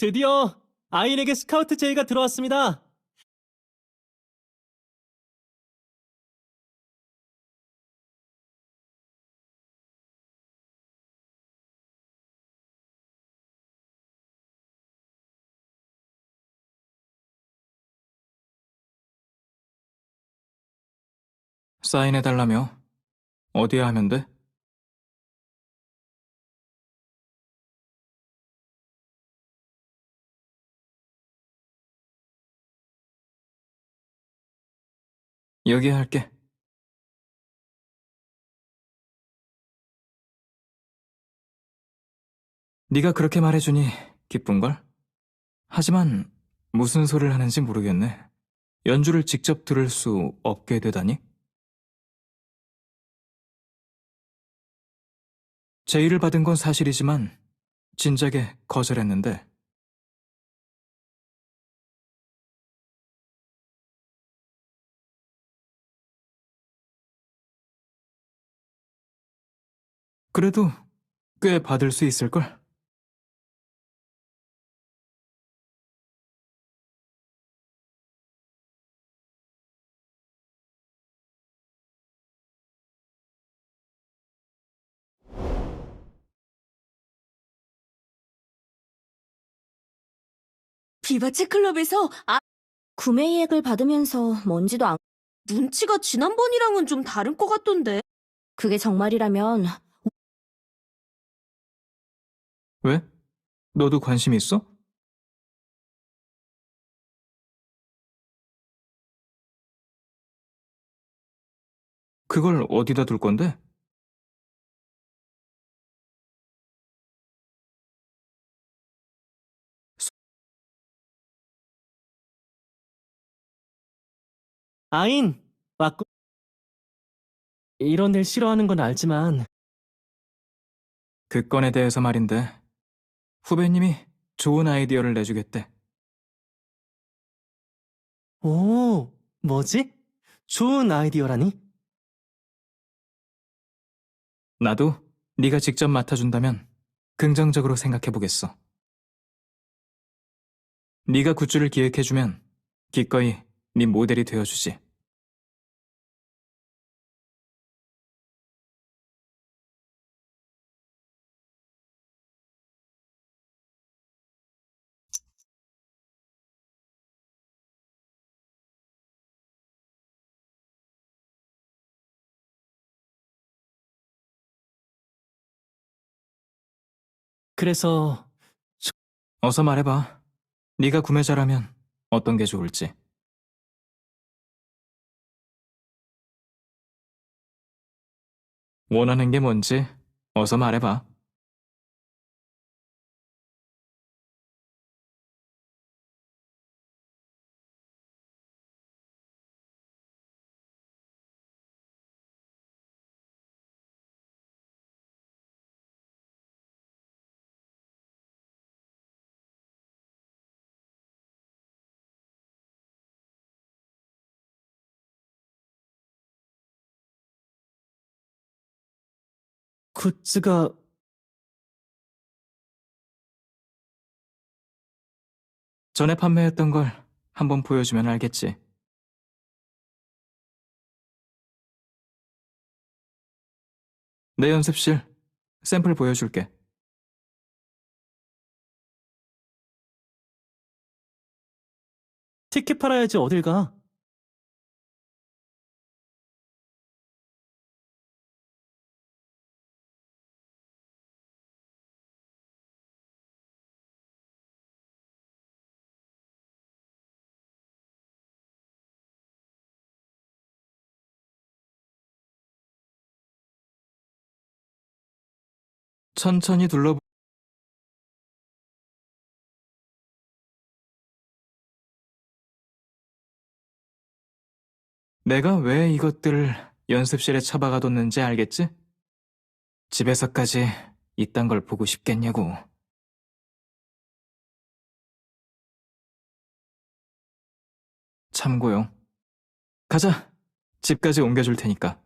드디어 아인에게 스카우트 제의가 들어왔습니다. 사인해달라며? 어디에 하면 돼? 여기 할게. 네가 그렇게 말해주니 기쁜걸? 하지만 무슨 소리를 하는지 모르겠네. 연주를 직접 들을 수 없게 되다니? 제의를 받은 건 사실이지만 진작에 거절했는데 그래도 꽤 받을 수 있을걸? 비바체 클럽에서 아, 구매 예약을 받으면서 뭔지도 안, 눈치가 지난번이랑은 좀 다른 것 같던데. 그게 정말이라면 왜? 너도 관심 있어? 그걸 어디다 둘 건데? 아인, 왔고. 이런 일 싫어하는 건 알지만 그 건에 대해서 말인데 후배님이 좋은 아이디어를 내주겠대. 오, 뭐지? 좋은 아이디어라니? 나도 네가 직접 맡아준다면 긍정적으로 생각해보겠어. 네가 굿즈를 기획해주면 기꺼이 네 모델이 되어주지. 그래서 어서 말해봐. 네가 구매자라면 어떤 게 좋을지. 원하는 게 뭔지 어서 말해봐. 굿즈가 전에 판매했던 걸 한번 보여주면 알겠지. 내 연습실 샘플 보여줄게. 티켓 팔아야지 어딜 가? 천천히 둘러보. 내가 왜 이것들을 연습실에 처박아뒀는지 알겠지? 집에서까지 이딴 걸 보고 싶겠냐고. 참고요. 가자. 집까지 옮겨줄 테니까.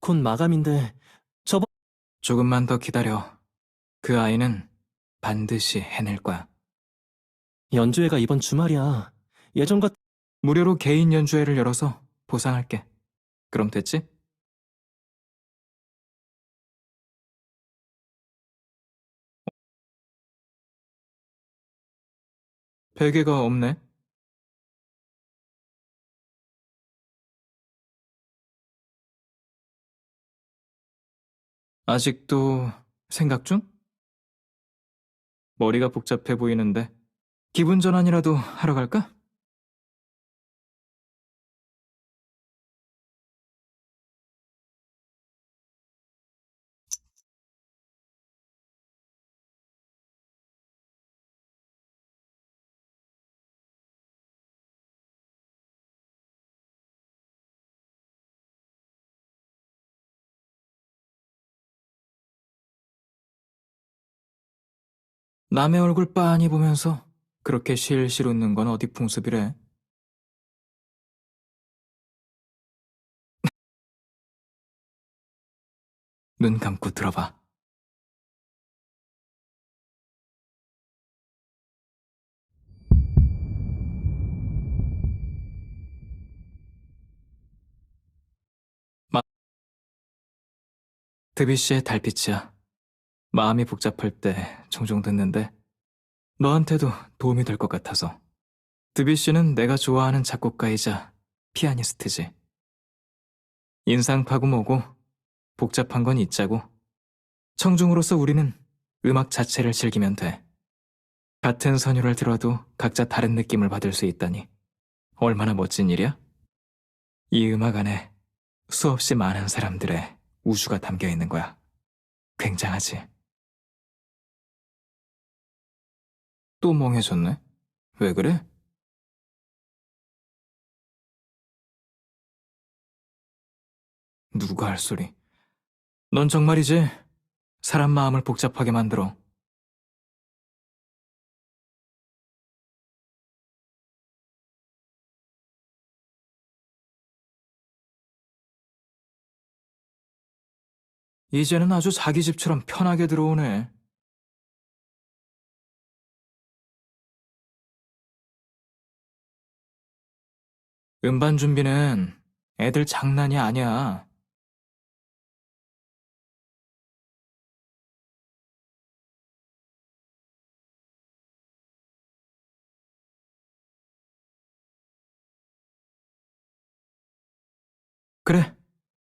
곧 마감인데 저번 조금만 더 기다려. 그 아이는 반드시 해낼 거야. 연주회가 이번 주말이야. 예전 같 무료로 개인 연주회를 열어서 보상할게. 그럼 됐지? 베개가 없네. 아직도 생각 중? 머리가 복잡해 보이는데 기분 전환이라도 하러 갈까? 남의 얼굴 빤히 보면서 그렇게 실실 웃는 건 어디 풍습이래? 눈 감고 들어봐. 마... 드비씨의 달빛이야. 마음이 복잡할 때 종종 듣는데 너한테도 도움이 될 것 같아서. 드비씨는 내가 좋아하는 작곡가이자 피아니스트지. 인상 파고모고 복잡한 건 잊자고. 청중으로서 우리는 음악 자체를 즐기면 돼. 같은 선율을 들어도 각자 다른 느낌을 받을 수 있다니. 얼마나 멋진 일이야? 이 음악 안에 수없이 많은 사람들의 우주가 담겨 있는 거야. 굉장하지. 또 멍해졌네? 왜 그래? 누가 할 소리? 넌 정말이지? 사람 마음을 복잡하게 만들어. 이제는 아주 자기 집처럼 편하게 들어오네. 음반 준비는 애들 장난이 아니야. 그래,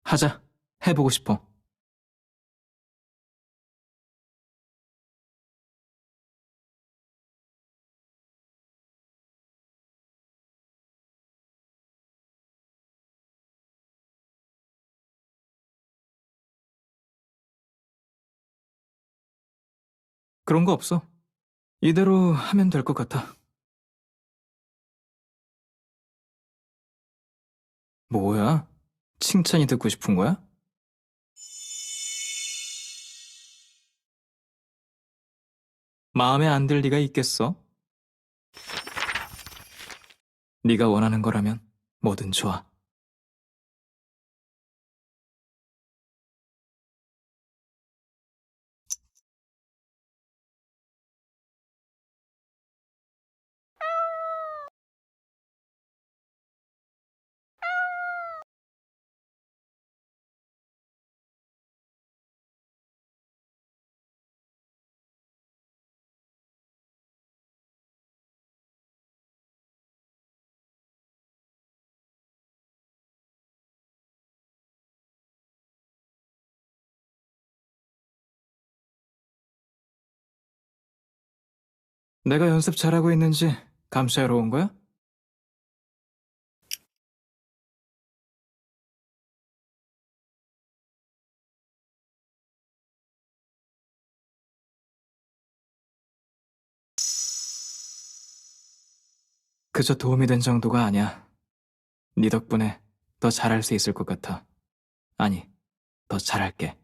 하자. 해보고 싶어. 그런 거 없어. 이대로 하면 될 것 같아. 뭐야? 칭찬이 듣고 싶은 거야? 마음에 안 들 리가 있겠어? 네가 원하는 거라면 뭐든 좋아. 내가 연습 잘하고 있는지 감시하러 온 거야? 그저 도움이 된 정도가 아니야. 네 덕분에 더 잘할 수 있을 것 같아. 아니, 더 잘할게.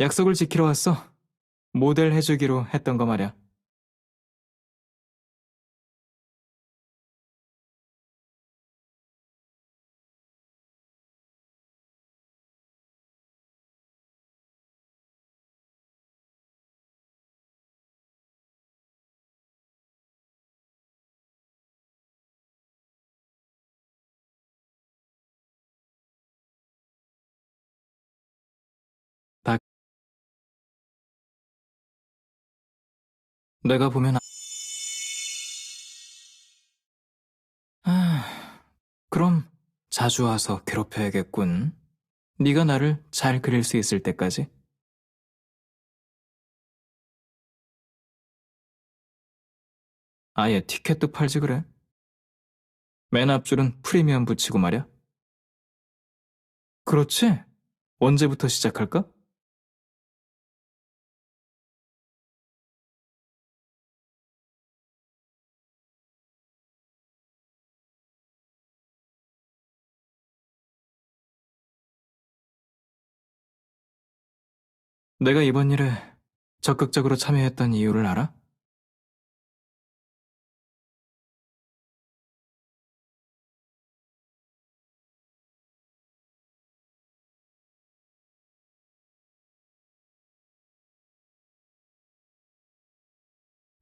약속을 지키러 왔어. 모델 해주기로 했던 거 말이야. 내가 보면 아, 그럼 자주 와서 괴롭혀야겠군. 네가 나를 잘 그릴 수 있을 때까지. 아예 티켓도 팔지 그래. 맨 앞줄은 프리미엄 붙이고 말이야. 그렇지? 언제부터 시작할까? 내가 이번 일에 적극적으로 참여했던 이유를 알아?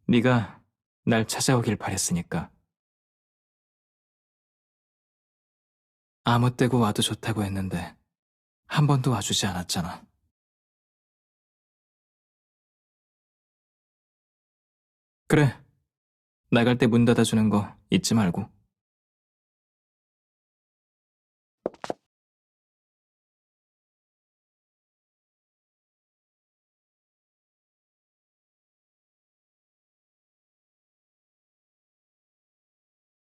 네가 날 찾아오길 바랬으니까. 아무 때고 와도 좋다고 했는데 한 번도 와주지 않았잖아. 그래. 나갈 때 문 닫아주는 거 잊지 말고.